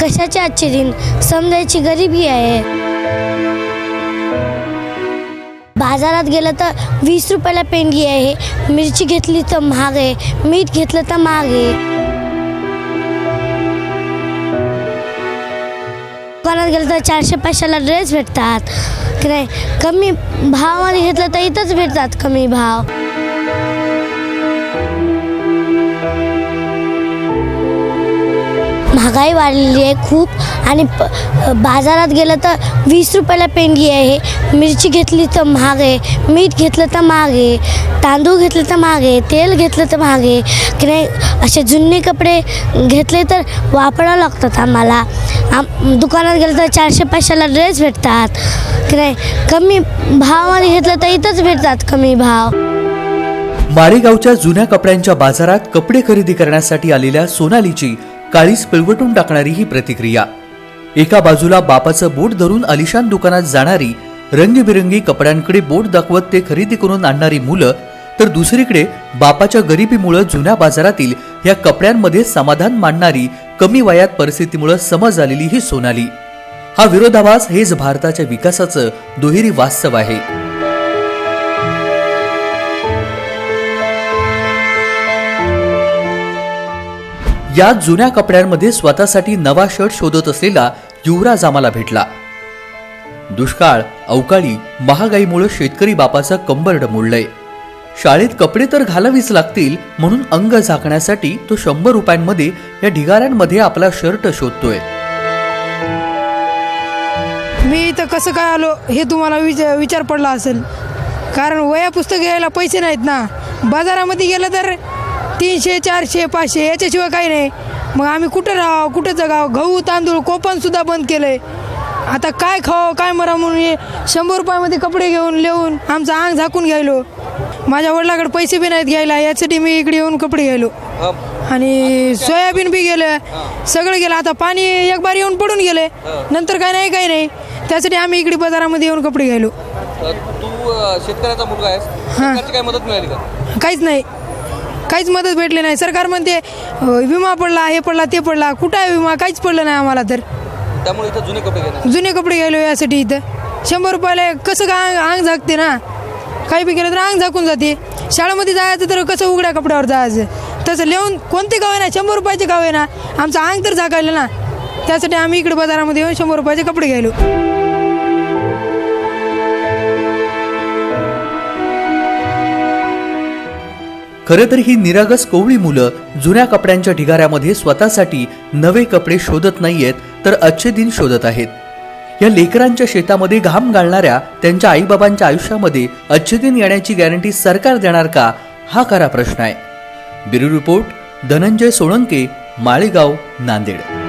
कशाचे आजचे दिन? समजायची गरिबी आहे. बाजारात गेलं तर वीस रुपयाला पेंडी आहे. मिरची घेतली तर महाग आहे. मीठ घेतलं तर महाग आहे. दुकानात गेलं तर चारशे पाचशेला ड्रेस भेटतात. की नाही? कमी भावामध्ये घेतलं तर इथंच भेटतात कमी भाव. महागाई वाढलेली आहे खूप. आणि प बाजारात गेलं तर वीस रुपयाला पेंडी आहे. मिरची घेतली तर महाग आहे. मीठ घेतलं तर महाग आहे. तांदूळ घेतलं तर महाग आहे. तेल घेतलं तर महाग आहे. की नाही असे जुने कपडे घेतले तर वापरावं लागतात आम्हाला. आम दुकानात गेलं तर चारशे पाचशेला ड्रेस भेटतात. की नाही कमी भावामध्ये घेतलं तर इथंच भेटतात कमी भाव. मारेगावच्या जुन्या कपड्यांच्या बाजारात कपडे खरेदी करण्यासाठी आलेल्या सोनालीची काळीच पिळवटून टाकणारी ही प्रतिक्रिया. एका बाजूला बापाचं बोट धरून अलिशान दुकानात जाणारी रंगीबिरंगी कपड्यांकडे बोट दाखवत ते खरेदी करून आणणारी मुलं तर दुसरीकडे बापाच्या गरिबीमुळं जुन्या बाजारातील या कपड्यांमध्ये समाधान मांडणारी कमी वयात परिस्थितीमुळं समज आलेली ही सोनाली. हा विरोधाभास हेच भारताच्या विकासाचं दुहेरी वास्तव आहे. या जुन्या कपड्यांमध्ये स्वतःसाठी नवा शर्ट शोधत असलेला युवराज आम्हाला भेटला. दुष्काळ अवकाळी महागाईमुळे शेतकरी बापाचं कंबरड मोडलंय शाळेत कपडे तर घालावीच लागतील म्हणून अंग झाकण्यासाठी तो शंभर रुपयांमध्ये या ढिगाऱ्यांमध्ये आपला शर्ट शोधतोय. मी इथं कसं काय आलो हे तुम्हाला विचार विचार पडला असेल. कारण वया पुस्तक घ्यायला पैसे नाहीत ना. बाजारामध्ये गेलं तर तीनशे चारशे पाचशे याच्याशिवाय काही नाही. मग आम्ही कुठं राहावं कुठं जगावं? गहू तांदूळ कोपनसुद्धा बंद केलं आहे आता काय खावं काय मरा म्हणून हे शंभर रुपयामध्ये कपडे घेऊन लिहून आमचं अंग झाकून घ्यायलो. माझ्या वडिलाकडे पैसे बी नाहीत घ्यायला यासाठी मी इकडे येऊन कपडे घ्यायलो. आणि सोयाबीन बी गेलं सगळं गेलं. आता पाणी एक बार येऊन पडून गेले नंतर काय नाही काही नाही. त्यासाठी आम्ही इकडे बाजारामध्ये येऊन कपडे घ्यायलो. तू शेतकऱ्याचा मुलगा आहेस. मदत मिळाली का? काहीच नाही. काहीच मदत भेटली नाही. सरकार म्हणते विमा पडला हे पडला ते पडला. कुठं आहे विमा? काहीच पडलं नाही आम्हाला तर. त्यामुळे इथं जुने कपडे घेणार. जुने कपडे घ्यायलो यासाठी इथं. शंभर रुपयाला कसं काय अंग अंग झाकते ना? काही बी केलं तर अंग झाकून जाते. शाळेमध्ये जायचं तर कसं उघड्या कपड्यावर जायचं? तसं लिहून कोणते गाव आहे ना? शंभर रुपयाचे गाव आहे ना? आमचं अंग तर झाकायलं ना. त्यासाठी आम्ही इकडे बाजारामध्ये येऊन शंभर रुपयाचे कपडे घ्यायलो. खरं तर ही निरागस कोवळी मुलं जुन्या कपड्यांच्या ढिगाऱ्यामध्ये स्वतःसाठी नवे कपडे शोधत नाहीयेत तर अच्छे दिन शोधत आहेत. या लेकरांच्या शेतामध्ये घाम घालणाऱ्या त्यांच्या आईबाबांच्या आयुष्यामध्ये अच्छे दिन येण्याची गॅरंटी सरकार देणार का हा खरा प्रश्न आहे. Bureau report Dhananjay Solanke Malegaon Nanded.